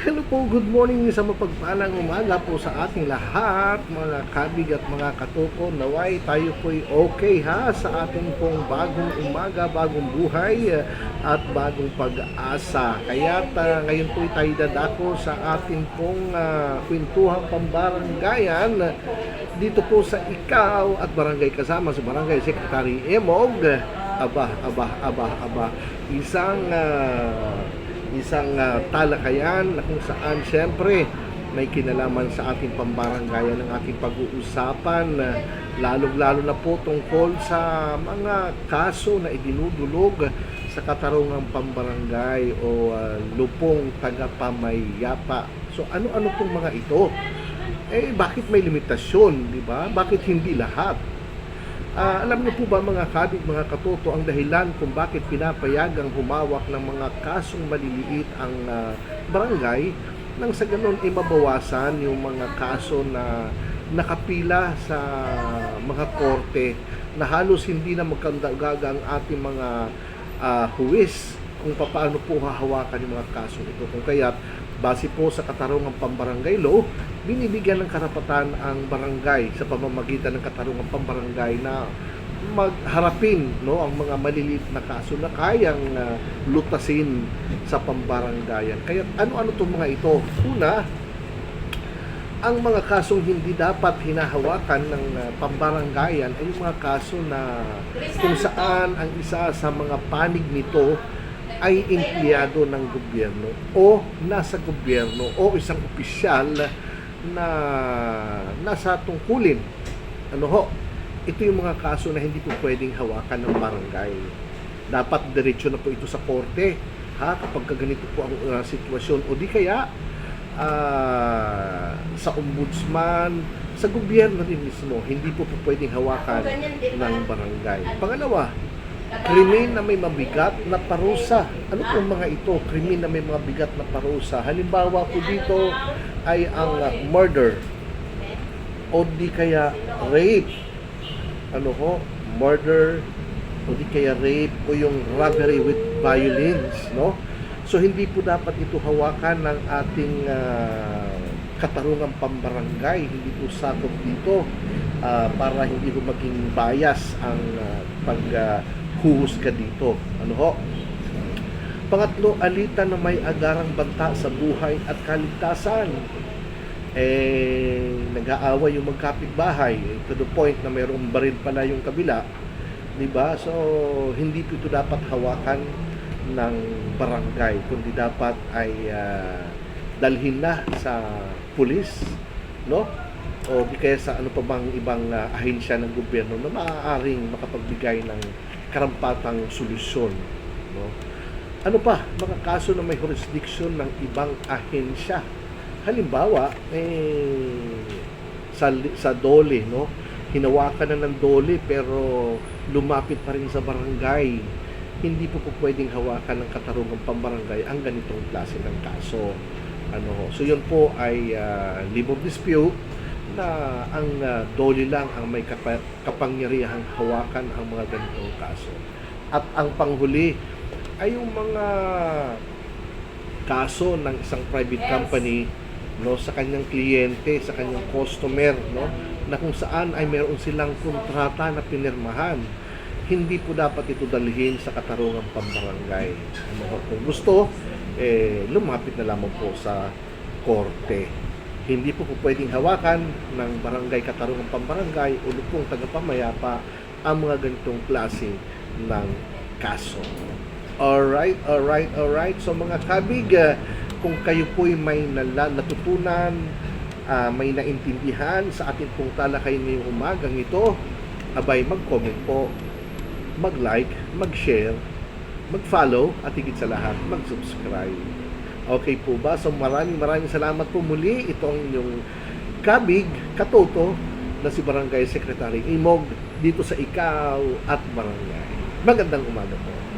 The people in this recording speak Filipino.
Hello po, good morning sa mapagpalang umaga po sa ating lahat, mga kabig at mga katuko. Naway tayo po'y okay ha sa ating pong bagong umaga, bagong buhay at bagong pag-asa. Kaya ta, ngayon po'y tayo dadako sa ating pong uh, kwentuhang pambaranggayan dito po sa Ikaw at Barangay Kasama sa Barangay Secretary Emog. Aba, aba, aba, aba. Isang ah, isang ah, talakayan na kung saan siyempre may kinalaman sa ating pambaranggayan ng ating pag-uusapan uh, lalong-lalo na po tungkol sa mga kaso na idinudulog sa katarungang pambarangay o ah, lupong tagapamayapa. So ano-ano pong mga ito? Eh bakit may limitasyon, di ba? Bakit hindi lahat? Ah, alam niyo po ba mga kabig, mga katoto, ang dahilan kung bakit pinapayagang humawak ng mga kasong maliliit ang ah, barangay nang sa ganun ay mabawasan yung mga kaso na nakapila sa mga korte na halos hindi na magkandagaga ang ating mga ah, huwis kung paano po hahawakan yung mga kaso ito. Kung kaya base po sa katarungang pambarangay law, binibigyan ng karapatan ang barangay sa pamamagitan ng katarungang pambarangay na magharapin no ang mga maliliit na kaso na kayang ah, lutasin sa pambaranggayan. Kaya ano-ano tong mga ito? Una, ang mga kasong hindi dapat hinahawakan ng ah, pambaranggayan ay yung mga kaso na kung saan ang isa sa mga panig nito ay empleyado ng gobyerno o nasa gobyerno o isang opisyal na nasa tungkulin. Ano ho? Ito yung mga kaso na hindi po pwedeng hawakan ng barangay. Dapat diretso na po ito sa korte ha kapag ka ganito po ang uh, sitwasyon o di kaya ah, sa ombudsman sa gobyerno din mismo hindi po po pwedeng hawakan ng barangay. Pangalawa, krimen na may mabigat na parusa. Ano pong mga ito? Krimen na may mabigat na parusa. Halimbawa po dito ay ang uh, murder o di kaya rape. Ano ho? Murder o di kaya rape o yung robbery with violence, no? So hindi po dapat ito hawakan ng ating uh, katarungang pambarangay. Hindi po sakop dito uh, para hindi po maging bias ang uh, pag uh, huhusga dito. Ano ho? Pangatlo, alita na may agarang banta sa buhay at kaligtasan. Eh, nag-aaway yung magkapitbahay to the point na mayroong baril pala yung kabila. 'Di ba? So, hindi ito dapat hawakan ng barangay, kundi dapat ay ah, dalhin na sa pulis, no? O di kaya sa ano pa bang ibang ah, ahensya ng gobyerno na maaaring makapagbigay ng karampatang solusyon. No? Ano pa? Mga kaso na may jurisdiction ng ibang ahensya. Halimbawa, eh, sa, sa dole, no? hinawakan na ng dole pero lumapit pa rin sa barangay. Hindi po po pwedeng hawakan ng katarungang pambarangay ang ganitong klase ng kaso. Ano. So yun po ay uh, libong dispute na ang uh, dole lang ang may kapa- kapangyarihang hawakan ang mga ganitong kaso. At ang panghuli ay yung mga kaso ng isang private Yes. company no sa kanyang kliyente, sa kanyang customer, no na kung saan ay meron silang kontrata na pinirmahan. Hindi po dapat ito dalhin sa katarungang pambarangay. Ano, kung gusto, eh, lumapit na lamang po sa korte hindi po po pwedeng hawakan ng barangay katarungang pambarangay o lupong tagapamayapa ang mga ganitong klase ng kaso. Alright, alright, alright. So mga kabig, ah, kung kayo po'y may natutunan, ah, may naintindihan sa ating pong talakay ngayong umagang ito, abay mag-comment po, mag-like, mag-share, mag-follow, at higit sa lahat, mag-subscribe. Okay po ba? So maraming maraming salamat po muli. Ito ang inyong kabig, katoto, na si Barangay Secretary Imog dito sa Ikaw at Barangay. Magandang umaga po.